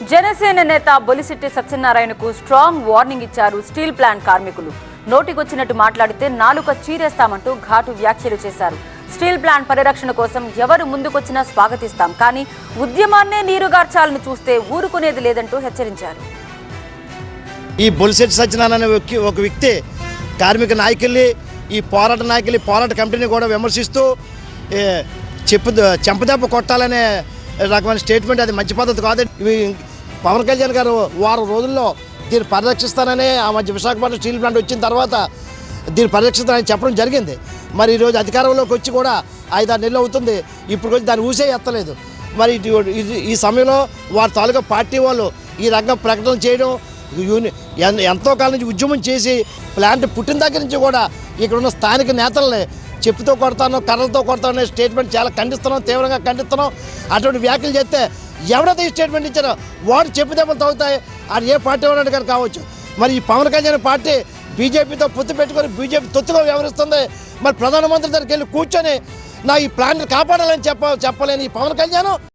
జనసేన నేత బొలిశెట్టి సత్యనారాయణకు strong warning ఇచ్చారు స్టీల్ ప్లాంట్ కార్మికులు. నోటికొచ్చినట్టు మాట్లాడితే నాలుక చీరేస్తామంటూ ఘాటు వ్యాఖ్యలు చేశారు. స్టీల్ ప్లాంట్ పరిరక్షణ కోసం ఎవరు ముందుకొచ్చినా స్వాగతిస్తాం కానీ ఉద్యమాన్నే నీరుగార్చాలని చూస్తే ఊరుకునేది లేదంటూ హెచ్చరించారు. ఈ బొలిశెట్టి సత్యనారాయణ వ్యక్తి ఒక వ్యక్తి కార్మిక నాయకుల్ని ఈ పోరాట నాయకుల్ని పోరాట కమిటీని కూడా విమర్శిస్తూ చెప్పు చెంపదెబ్బ కొట్టాలనే రకమైన స్టేట్మెంట్ అది మంచి పద్ధతి కాదు. ఇవి పవన్ కళ్యాణ్ గారు వారం రోజుల్లో దీన్ని పరిరక్షిస్తానని ఆ మధ్య విశాఖపట్నం స్టీల్ ప్లాంట్ వచ్చిన తర్వాత దీన్ని పరిరక్షిస్తానని చెప్పడం జరిగింది. మరి ఈరోజు అధికారంలోకి వచ్చి కూడా ఐదారు నెలలు అవుతుంది. ఇప్పుడు వచ్చి దాన్ని ఊసే ఎత్తలేదు. మరి ఇది- ఈ సమయంలో వారి తాలూకా పార్టీ వాళ్ళు ఈ రంగం ప్రకటన చేయడం యూని ఎన్- ఎంతో కాలం నుంచి ఉద్యమం చేసి ప్లాంట్ పుట్టిన దగ్గర నుంచి కూడా ఇక్కడ ఉన్న స్థానిక నేతల్ని చెప్పుతో కొడతాను కర్రలతో కొడతాను అనే స్టేట్మెంట్ చాలా ఖండిస్తున్నాం తీవ్రంగా ఖండిస్తున్నాం. అటువంటి వ్యాఖ్యలు చేస్తే ఎవరైతే ఈ స్టేట్మెంట్ ఇచ్చారో వాడు చెప్పు దెబ్బలు తగ్గుతాయి అది ఏ పార్టీ ఉన్నాడు కానీ కావచ్చు. మరి ఈ పవన్ కళ్యాణ్ పార్టీ బీజేపీతో పొత్తు పెట్టుకొని బీజేపీ తొత్తుగా వ్యవహరిస్తుంది. మరి ప్రధానమంత్రి దగ్గరికి వెళ్ళి కూర్చొని నా ఈ ప్లాన్ని కాపాడాలని చెప్ప చెప్పలేని ఈ పవన్ కళ్యాణ్